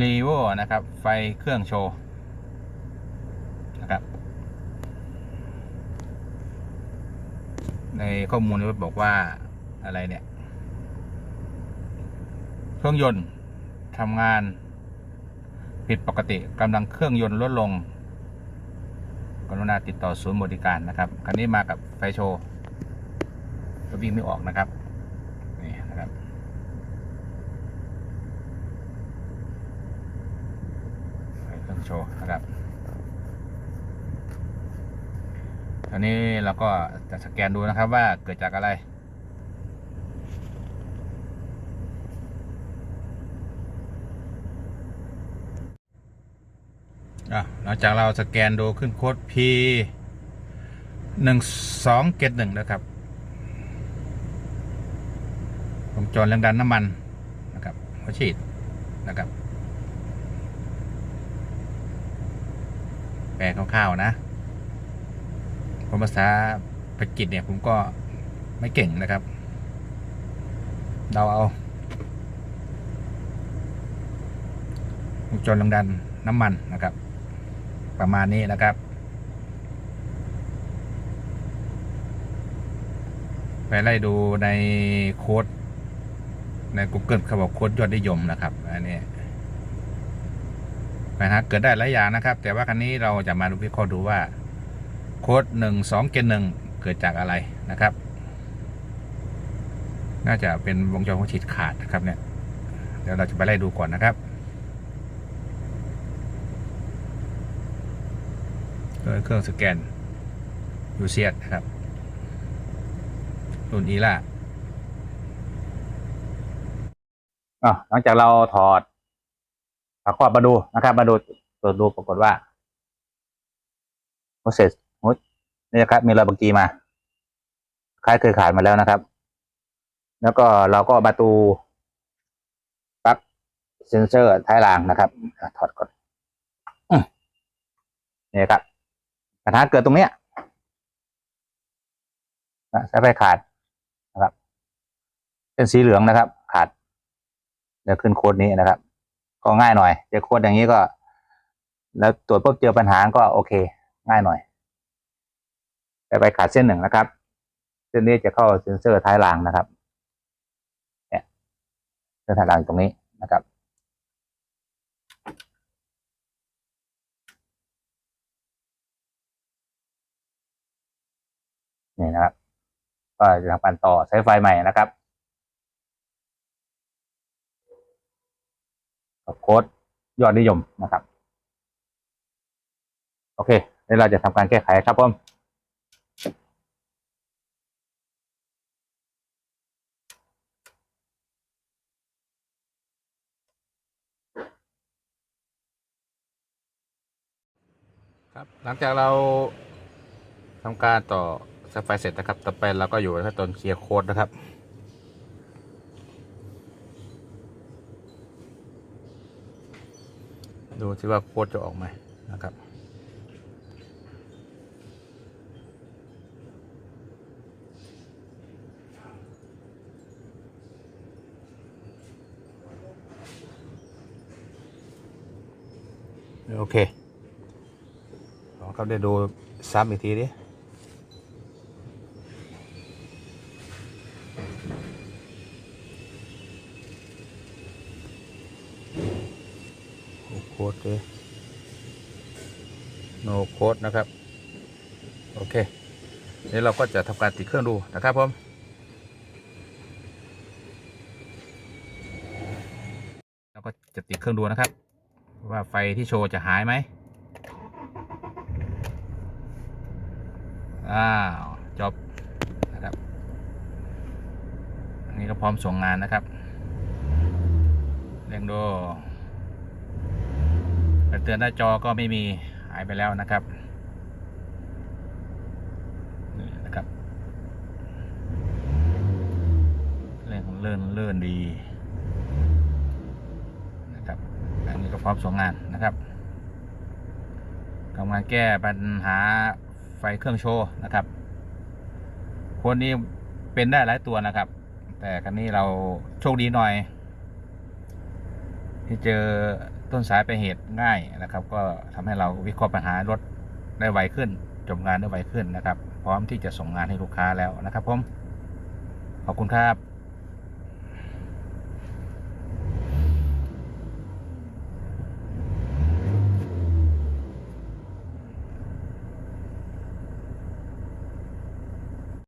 รีโวนะครับ ไฟเครื่องโชว์นะครับ ในข้อมูลนี้บอกว่าอะไรเนี่ย เครื่องยนต์ทำงาน ผิดปกติกำลังเครื่องยนต์ลดลงกรุณาติดต่อศูนย์บริการนะครับ คันนี้มากับไฟโชว์ก็วิ่งไม่ออกนะครับ นี่นะครับ ไฟเครื่อง โชว์นะครับอันนี้เราก็จะสแกนดูนะครับว่าเกิดจากอะไร หลังจากเราสแกนดูขึ้นโค้ด P หนึ่งสองเกตหนึ่งนะครับวงจรแรงดันน้ำมันนะครับหัวฉีดนะครับ แปลคร่าวๆนะผมภาษาปากิจเนี่ยผมก็ไม่เก่งนะครับ เดาเอาวงจรแรงดันน้ำมันนะครับ ประมาณนี้นะครับ ไปไล่ดูในโค้ดใน Google เขาบอกโค้ดยอดนิยมนะครับ อันนี้ ปัญหาเกิดได้หลายอย่างนะครับ แต่ว่าคันนี้เราจะมาดูวิเคราะห์ดูว่าโค้ดหนึ่งสองเกณฑ์หนึ่งเกิดจากอะไรนะครับ น่าจะเป็นวงจรหัวฉีดขาดนะครับเนี่ยเดี๋ยวเราจะไปไล่ดูก่อนนะครับด้วยเครื่องสแกนยูเซียนะครับรุ่นอีล่าหลังจากเราถอด ฝาครอมาดูนะครับ มาดูตรวจดูปรากฏว่าโปรเซสนี่นะครับ มีรอยบางจีมา คล้ายเคยขาดมาแล้วนะครับ แล้วก็เราก็ประตูปลั๊กเซนเซอร์ท้ายรางนะครับถอดก่อนนี่ครับปัญหาเกิดตรงเนี้ยสายไฟขาดนะครับ เป็นสีเหลืองนะครับ ขาดเดี๋ยวขึ้นโค้ดนี้นะครับ ก็ง่ายหน่อยเจอโค้ดอย่างนี้ก็ แล้วตรวจพบเจอปัญหาก็โอเค ง่ายหน่อยสายไฟขาดเส้นหนึ่งนะครับ เส้นนี้จะเข้าเซ็นเซอร์ท้ายรางนะครับเนี่ยเส้นท้ายรางตรงนี้นะครับนี่นะครับ ก็จะทำการต่อสายไฟใหม่นะครับ โค้ดยอดนิยมนะครับ โอเคเดี๋ยวเราจะทำการแก้ไขครับผมครับหลังจากเราทำการต่อสายไฟเสร็จนะครับ ต่อไปเราก็อยู่ขั้นตอนเคลียร์โค้ดนะครับ ดูสิว่าโค้ดจะออกไหมนะครับ โอเคลองเข้าได้ดูซ้ำอีกทีดิ โค้ดเลยโนโค้ดนะครับ โอเคเดี๋ยวเราก็จะทำการติดเครื่องดูนะครับผมเราก็จะติดเครื่องดูนะครับ ว่าไฟที่โชว์จะหายไหมอ้าวจบนะครับอันนี้ก็พร้อมส่งงานนะครับเร่งดู แต่เตือนหน้าจอก็ไม่มีหายไปแล้วนะครับนี่นะครับเรื่องเลื่อนเลื่อนดีนะครับอันนี้ก็พร้อมส่งงานนะครับกำลังแก้ปัญหาไฟเครื่องโชว์นะครับ คนนี้เป็นได้หลายตัวนะครับ แต่ครั้นี้เราโชคดีหน่อย ที่เจอ ต้นสายไปเหตุง่ายนะครับ ก็ทำให้เราวิเคราะห์ปัญหารถได้ไวขึ้น จบงานได้ไวขึ้นนะครับ พร้อมที่จะส่งงานให้ลูกค้าแล้วนะครับผมขอบคุณครับ